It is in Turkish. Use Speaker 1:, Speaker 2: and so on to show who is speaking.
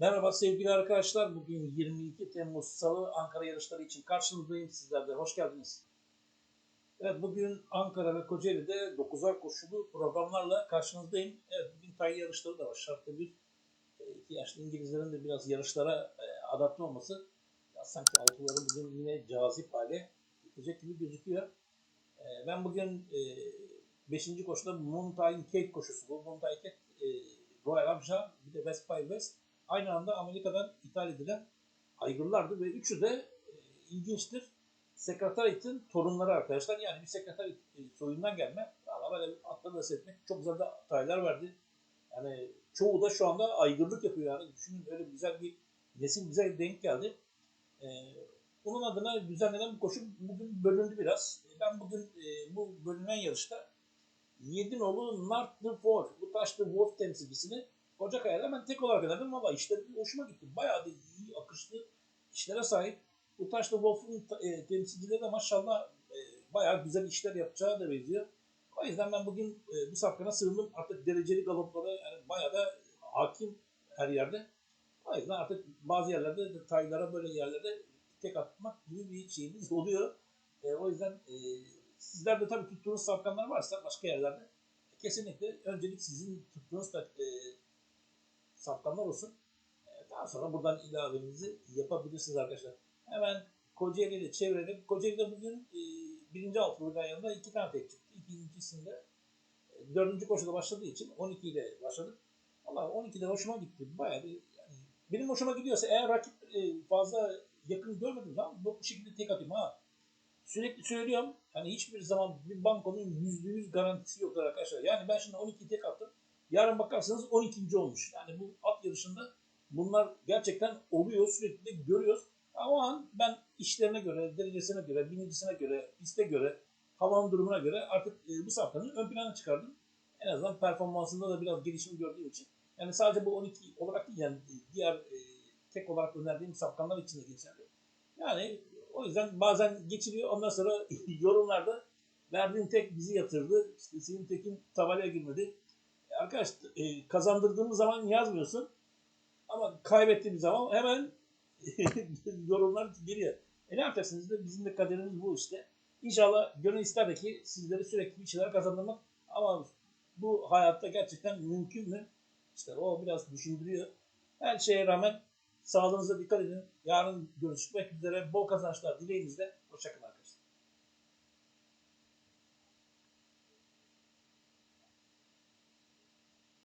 Speaker 1: Merhaba sevgili arkadaşlar. Bugün 22 Temmuz Salı Ankara yarışları için karşınızdayım sizler de. Hoş geldiniz. Evet bugün Ankara ve Kocaeli'de 9'ar koşulu programlarla karşınızdayım. Evet bugün tay yarışları da var. Şartlı bir e, iki yaşlı İngilizlerin de biraz yarışlara e, adapte olması. Ya sanki altıları bugün yine cazip hale gidecek gibi gözüküyor. E, Ben bugün 5. koşuda Mountain Cape koşusu bu. Mountain Cape e, Royal Abja bir de West by West aynı anda Amerika'dan ithal edilen aygırlardı ve üçü de e, ilginçtir. Sekretariyet'in torunları arkadaşlar. Yani bir sekretariyet e, soyundan gelme. Valla böyle atları da seyretmek çok güzel de ataylar verdi. Yani çoğu da şu anda aygırlık yapıyor yani. Düşünün öyle güzel bir nesil bize denk geldi. E, onun adına düzenlenen bu koşu bugün bölündü biraz. Ben bugün e, bu bölünen yarışta Yedinoğlu North the Wolf, bu taşlı Wolf temsilcisini Kocakaya'da ben tek olarak önerdim. Valla işleri hoşuma gitti. Bayağı da iyi, akışlı işlere sahip. Bu taşlı Wolf'un e, temsilcileri de maşallah e, bayağı güzel işler yapacağı da benziyor. O yüzden ben bugün e, bu safkana sığındım. Artık dereceli galoplara yani bayağı da hakim her yerde. O yüzden artık bazı yerlerde de taylara böyle yerlerde tek atmak gibi bir şeyimiz oluyor. E, o yüzden e, sizler de tabii tuttuğunuz safkanlar varsa başka yerlerde kesinlikle öncelik sizin tuttuğunuz e, safkanlar olsun. E, daha sonra buradan ilavenizi yapabilirsiniz arkadaşlar. Hemen Kocaeli'yi de çevirelim. Kocaeli'de bugün e, birinci altılıdan yanında iki tane tek çıktı. İkincisinde e, dördüncü koşuda başladığı için 12 ile başladık. Valla 12'de hoşuma gitti. Bayağı bir yani benim hoşuma gidiyorsa eğer rakip e, fazla yakın görmedim zaman bu şekilde tek atayım ha. Sürekli söylüyorum. Hani hiçbir zaman bir bankonun yüzde yüz garantisi yok arkadaşlar. Yani ben şimdi 12 tek attım. Yarın bakarsanız 12. olmuş. Yani bu at yarışında bunlar gerçekten oluyor. Sürekli de görüyoruz. Ama o an ben işlerine göre, derecesine göre, binicisine göre, piste göre, havanın durumuna göre artık e, bu safkanı ön plana çıkardım. En azından performansında da biraz gelişim gördüğüm için. Yani sadece bu 12 olarak değil yani diğer e, tek olarak önerdiğim safkanlar için de geçerli. Yani o yüzden bazen geçiliyor. Ondan sonra yorumlarda verdiğin tek bizi yatırdı. İşte senin tekin tabelaya girmedi. Arkadaş e, kazandırdığımız zaman yazmıyorsun. Ama kaybettiğimiz zaman hemen yorumlar geliyor. E ne yapacaksınız da bizim de kaderimiz bu işte. İnşallah gönül ister ki sizlere sürekli bir şeyler kazandırmak ama bu hayatta gerçekten mümkün mü? İşte o biraz düşündürüyor. Her şeye rağmen sağlığınıza dikkat edin. Yarın görüşmek üzere. Bol kazançlar dileğinizle. Hoşçakalın.